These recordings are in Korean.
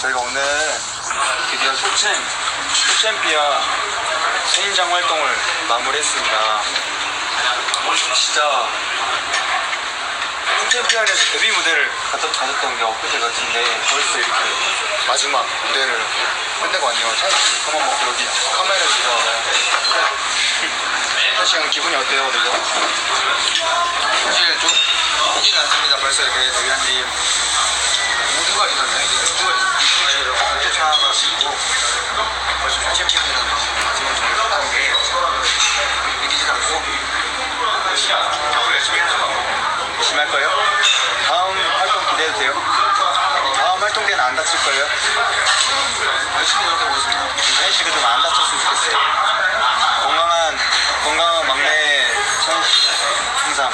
저희가 오늘 드디어 소챔, 소챔피아 수인장 활동을 마무리했습니다. 진짜 소챔피아에서 데뷔 무대를 가졌, 가졌던 게 엊그제 같은데 벌써 이렇게 마지막 무대를 끝내고 왔네요. 차 그만 먹고 여기 카메라를 들어와요. 사실 기분이 어때요, 오늘요? 사실 좀 이진 않습니다. 벌써 이렇게 데뷔한 지. 모두가 있었네. 쫓아가시고 벌써 챔피언이라는 마지막 점을 땄다는 게 믿기지도 않고 앞으로 열심히 하죠. 열심히 할 거예요? 다음 활동 기대해도 돼요? 다음 활동 때는 안 다칠 거예요? 열심히 노력해보겠습니다. 찬희 씨가 좀 안 다쳤으면 좋겠어요. 건강한 건강한 막내 찬희 씨 항상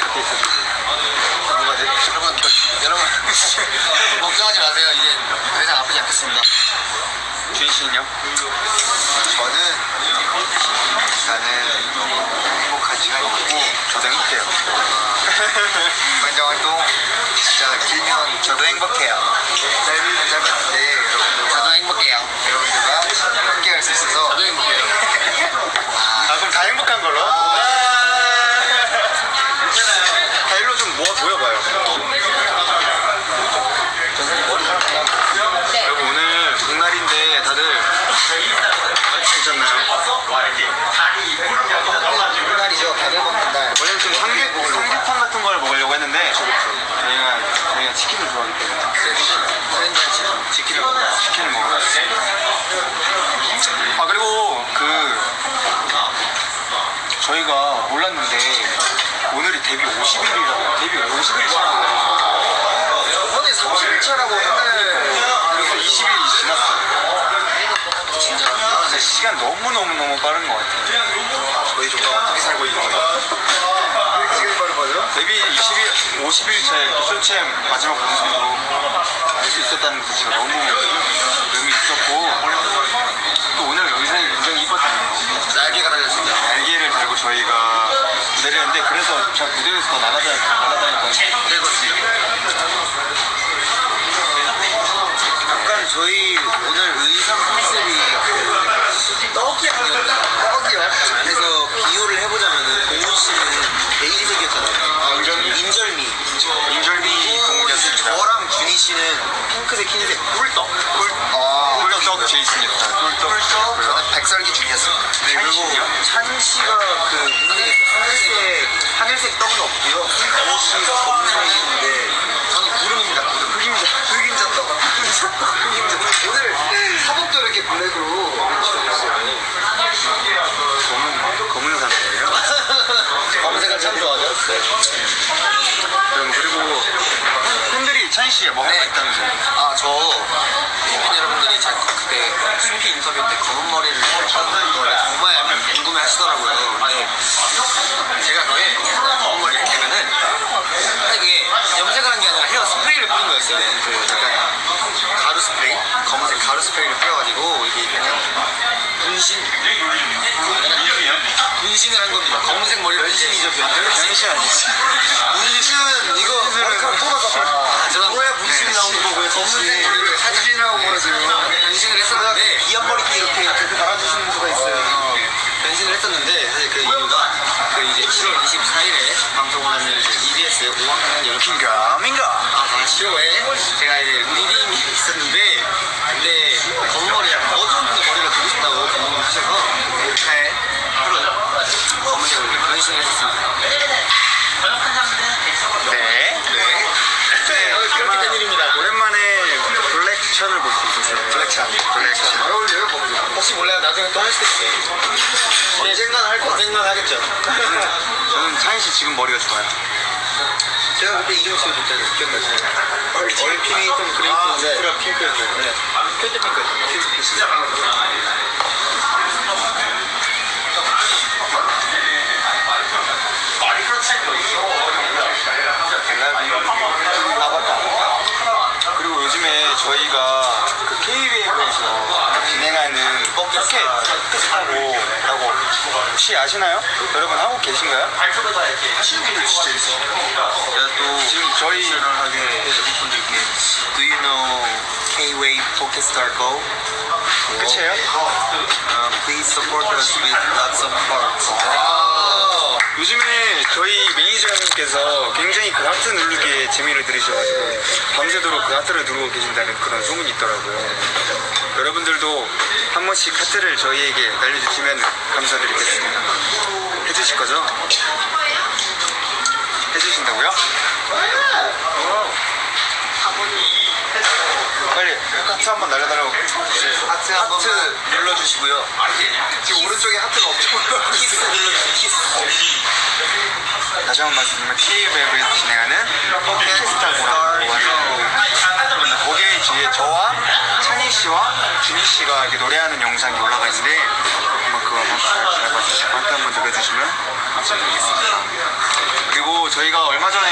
이렇게 있어주세요. 뭔가 내- 여러분, 여러분 걱정하지 마세요. 이제 더 이상 아프지 않겠습니다. 주인 씨는요? 저는 너무 행복한 시간이고 저도 행복해요. 관장 활동 진짜 길면 저도 행복해요. 짧은 짧은데 여러분들과 저도 행복해요. 여러분들과 함께 할 수 있어서 저도 행복해요. 아 그럼 다 행복한 걸로? 다 일로 좀 모아 보여봐요. 여러분 오늘 복날인데 다들 괜찮나요? 날이죠. 다들 먹는 날. 원래는 좀 삼계, 삼계탕 같은 걸 먹으려고 했는데 저희가 저희가 치킨을 좋아하기 때문에 트렌디한 지금 지키를 먹는 날. 치킨을 먹어요. 아 그리고 그 저희가 몰랐는데 오늘이 데뷔 50일이라고 데뷔 50일차라고 저번에 30일차라고 했는데 그래서 20일이 지났어요. 진짜 진짜 시간 너무 너무 너무 빠른 것 같아요. 저희 좀 어떻게 살고 있는 빠른 거죠? 데뷔 20일 50일차에 쇼챔 마지막 공연도 할수 있었다는 게 진짜 너무 의미 있었고 또 오늘 의상이 굉장히 이뻤잖아요. 날개가 달렸습니다. 날개를 달고 저희가 했는데 그래서 제가 무대에서 더 날아다, 그렇습니다. 약간 저희 오늘 의상 컨셉이 그 떡이 아니었나? 떡이요? 그래서 비유를 해보자면은 공훈 씨는 베이지색이었잖아요. 인절미? 인절미. 인절미 공연이었습니다. 저랑 준희 씨는 핑크색, 흰색, 꿀떡. 꿀, 아, 꿀떡 제이슨이었다. 꿀떡. 백설기 준이었습니다. 네, 찬 그리고? 찬 씨가 그 무슨 하늘색, 하늘색 떡은 없고요. 씨가 검은색인데 저는 구름입니다. 구름. 흑임자. 흑임자 떡. 흑임자 떡. 흑임자 떡. 오늘 사복도 이렇게 블랙으로. 검은, 검은 산이에요. 검은색을 참 좋아하죠. 네. 그럼 그리고 팬들이 찬희 씨가 뭐가 네. 있다면서요? 아, 저 제가 그때 수피 인터뷰 때 검은 머리를 했다는 거를 정말 궁금해 하시더라고요. 근데 제가 그에 검은 머리를 이렇게 하면은 사실 그게 염색을 한 게 아니라 헤어 스프레이를 뿌린 거였어요. 그 약간 가루 스프레이? 검은색 가루 스프레이를 뿌려가지고 이게 약간 분신? 분신을 한 겁니다. 검은색 머리를 분신이죠, 변신 아니지? 분신은 이거 머리카락 뽑아서 아, 제가 뭐야 분신 나오는 거 왜 검은색 머리를 사진이라고 보여줘요 변신을 했었는데 기한 머리띠 이렇게 이렇게 달아주시는 수가 있어요 변신을 했었는데 사실 그 이유가 그 이제 7월 24일에 방송을 하는 이제 5학년 여름 민가 민가 아, 쇼에 제가 이제 리딩이 있었는데 근데 머리 약간 어두운 머리를 보고 싶다고 감독님 하셔서 잘 하루 이렇게 변신을 했었습니다 네. 네. 네, 그렇게 된 일입니다. 오랜만에 블랙천을 볼 수 있었어요. 블랙찬. 블랙찬. 잘 어울려요, 거기. 혹시 몰라요. 나중에 또 할 수도 있어요. 언젠간 할 거. 언젠간 하겠죠. 저는 찬희 씨 지금 머리가 좋아요. 제가 그때 이름 지어줬잖아요. 기억나시나요? 얼핀이 좀 그레이트인데. 아, 핑크가 핑크였네. 네. 큐트 핑크. 큐트 핑크. 아 맞다. 그리고 요즘에 저희가 그 KBS에서 진행하는 포켓 포켓하고 라고 혹시 아시나요? 여러분 하고 계신가요? 하시는 분들 진짜 있어. 제가 또 지금 저희 하게 해주신 분들께 Do you know Pokestar Go. 끝이에요? Uh, please support us with lots of hearts. 요즘에 저희 매니저님께서 굉장히 그 하트 누르기에 재미를 들이셔가지고 밤새도록 그 하트를 누르고 계신다는 그런 소문이 있더라고요. 여러분들도 한 번씩 하트를 저희에게 날려주시면 감사드리겠습니다. 해주실 거죠? 해주신다고요? 빨리 하트 한번 날려달라고 하트 눌러주시고요. 지금 오른쪽에 하트가 엄청 올라가고 키스 눌러주세요. 키스. 다시 한 번 말씀드리면 K-웹에서 진행하는 포켓스타고라고 하는 거기에 뒤에 저와 씨와 준희 씨가 이렇게 노래하는 영상이 올라가 있는데 한번 그거 한번 잘, 잘 봐주시고 하트 한번 눌러주시면 감사드리겠습니다 그리고 저희가 얼마 전에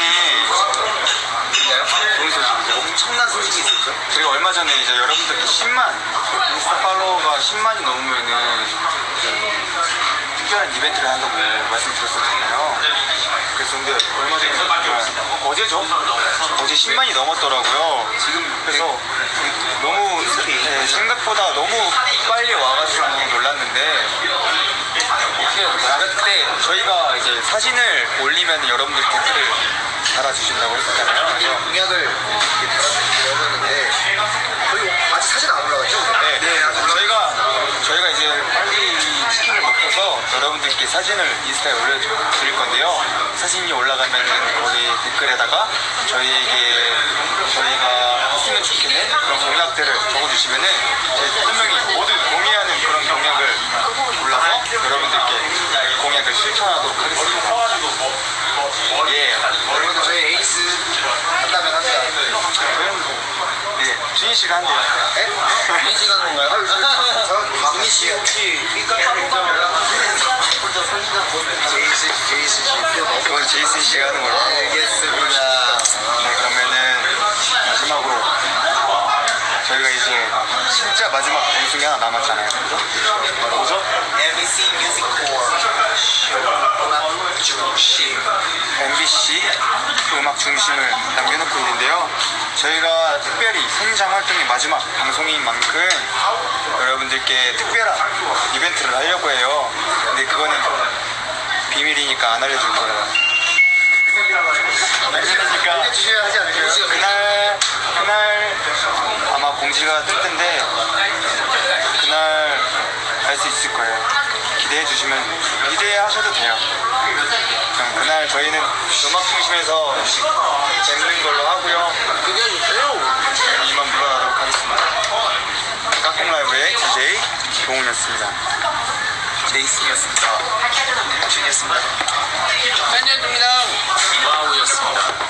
좋은 소식이죠 엄청난 소식이 있었죠. 저희가 얼마 전에 이제 여러분들께 10만 인스타 팔로워가 10만이 넘으면은 그 특별한 이벤트를 한다고 말씀드렸었잖아요. 그래서 근데 얼마 전에 어제죠? 어제 10만이 넘었더라고요. 지금 그래서 너무 네, 생각보다 너무 빨리 와가지고 놀랐는데 어떻게 해야 될까요? 그때 저희가 이제 사진을 올리면 여러분들이 댓글을 달아주신다고 했었잖아요. 그래서 공약을 이렇게 달아주기로 했었는데 저희 아직 사진 안 올라갔죠? 네, 네, 아직 올라 저희가 저희가 이제 빨리 이 치킨을 먹고서 여러분들께 사진을 인스타에 올려드릴 건데요. 사진이 올라가면은 거기 댓글에다가 저희에게 저희가 했으면 좋겠는 그런 공약들을 적어주시면은 저희 한 명이 모두 동의하는 그런 공약을 골라서 여러분들께 공약을 실천하도록 하겠습니다. 예, 여러분들 저희 에이스 한다면 합니다. 예, 주인 씨가 한대요. 네? 이 시간 건가요? 아, 박미 씨 혹시 씨. 그건 제이슨 씨가 하는 걸로. 알겠습니다. 네, 그러면은 마지막으로 저희가 이제 진짜 마지막 방송이 하나 남았잖아요. 그죠? 뭐죠? MBC 음악 중심. MBC 그 음악 중심을 남겨놓고 있는데요. 저희가 특별히 생장 활동의 마지막 방송인 만큼 여러분들께 특별한 이벤트를 하려고 해요. 근데 그거는 비밀이니까 안 알려줄 거예요. 않을까요? 그날 그날 아마 공지가 뜰 텐데 그날 알 수 있을 거예요. 기대해 주시면 기대하셔도 돼요. 그날 저희는 음악 중심에서 뵙는 걸로 하고요. 그게. 저희는 이만 물러나도록 하겠습니다. 깍꿍 라이브의 DJ 동훈이었습니다. 제이슨이었습니다. 준이었습니다. 짠이었습니다. 와우였습니다.